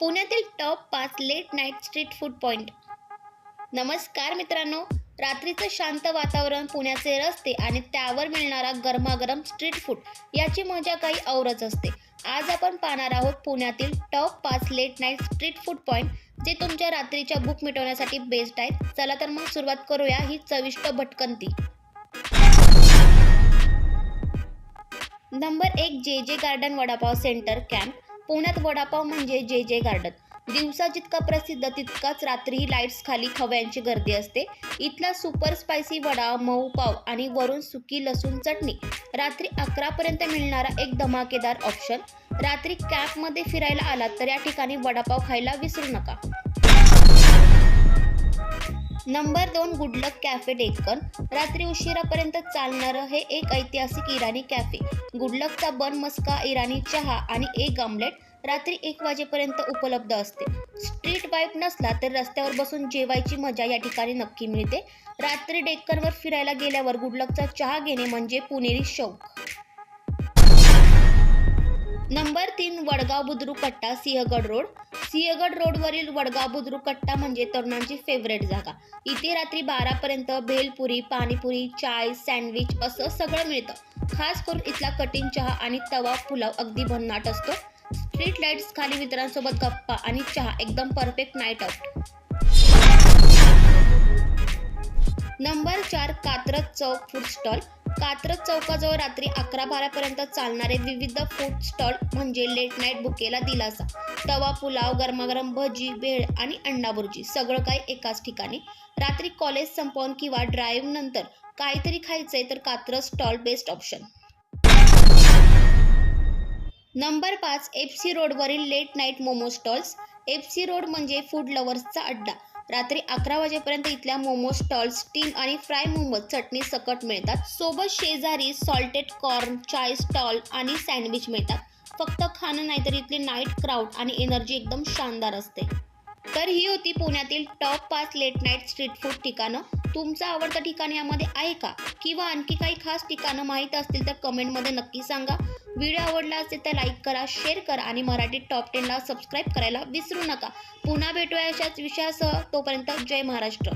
पुण्यातील टॉप पाच late night street food point. नमस्कार मित्रांनो रात्रीचं शांत वातावरण पुण्याचे रस्ते आणि त्यावर मिळणारा गरमागरम स्ट्रीट फूड याची मजा काही औरच असते. आज आपण पाहणार आहोत पुण्यातील टॉप पाच late night street food point जे तुमच्या रात्रीच्या भूक मिटवण्यासाठी बेस्ट आहेत. चला तर मग सुरुवात करूया ही चविष्ट भटकंती. नंबर एक जे जे गार्डन वडापाव सेंटर कॅम्प. पुण्यात वडापाव म्हणजे जे जे गार्डन. दिवसा जितका प्रसिद्ध तितकाच रात्रीही लाईट्स खाली खव्यांची गर्दी असते. इथला सुपर स्पायसी वडा मऊ पाव आणि वरून सुकी लसूण चटणी. रात्री अकरापर्यंत मिळणारा एक धमाकेदार ऑप्शन रात्री कॅम्पमध्ये फिरायला आलात तर या ठिकाणी वडापाव खायला विसरू नका. नंबर दोन गुडलक कॅफे डेक्कन. रात्री उशिरापर्यंत चालणारं हे एक ऐतिहासिक इराणी कॅफे. गुडलकचा बन मस्का इराणी चहा आणि एक ऑमलेट रात्री एक वाजेपर्यंत उपलब्ध असते. स्ट्रीट वाईप नसला तर रस्त्यावर बसून जेवायची मजा या ठिकाणी नक्की मिळते. रात्री डेक्कनवर फिरायला गेल्यावर गुडलकचा चहा घेणे म्हणजे पुणेरी शौक. नंबर तीन वडगाव बुद्रुक कट्टा सिंहगड रोड. सिंहगड रोडवरील वडगाव बुद्रुक कट्टा म्हणजे तरुणांची फेवरेट जागा. इथे रात्री बारापर्यंत भेलपुरी पाणीपुरी चाय सँडविच असं सगळं मिळतं. खास करून इथला कटिंग चहा आणि तवा पुलाव अगदी भन्नाट असतो. स्ट्रीट लाईट्स खाली मित्रांसोबत गप्पा आणि चहा एकदम परफेक्ट नाईट आउट नंबर चार कात्रज चौक फूड स्टॉल कात्रज चौकाजवळ रात्री अकरा बारापर्यंत चालणारे विविध फूड स्टॉल म्हणजे लेट नाईट बुकेला दिलासा. तवा पुलाव गरमागरम भजी भेळ आणि अंडा बुर्जी सगळं काही एकाच ठिकाणी. रात्री कॉलेज संपवून किंवा ड्राईव्ह नंतर काहीतरी खायचंय तर Katraj stall best option number पाच एफ सी रोडवरील late night momo stalls F C road म्हणजे फूड लवर्सचा अड्डा. रात्री अकरा वाजेपर्यंत इथल्या मोमो स्टॉल स्टीम आणि फ्राय मोमो चटणी सकट मिळतात. सोबत शेजारी सॉल्टेड कॉर्न चाय स्टॉल आणि सँडविच मिळतात. फक्त खाणं नाही तर इथली नाईट क्राऊड आणि एनर्जी एकदम शानदार असते. तर ही होती पुण्यातील टॉप पाच लेट नाईट स्ट्रीट फूड ठिकाणं. तुमचं आवडतं ठिकाण यामध्ये आहे का? किंवा आणखी काही खास ठिकाणं माहीत असतील तर कमेंटमध्ये नक्की सांगा. व्हिडिओ आवडला असेल तर लाईक करा शेअर करा आणि मराठी टॉप टेनला सबस्क्राईब करायला विसरू नका. पुन्हा भेटूया अशाच विषयासह. तोपर्यंत जय महाराष्ट्र.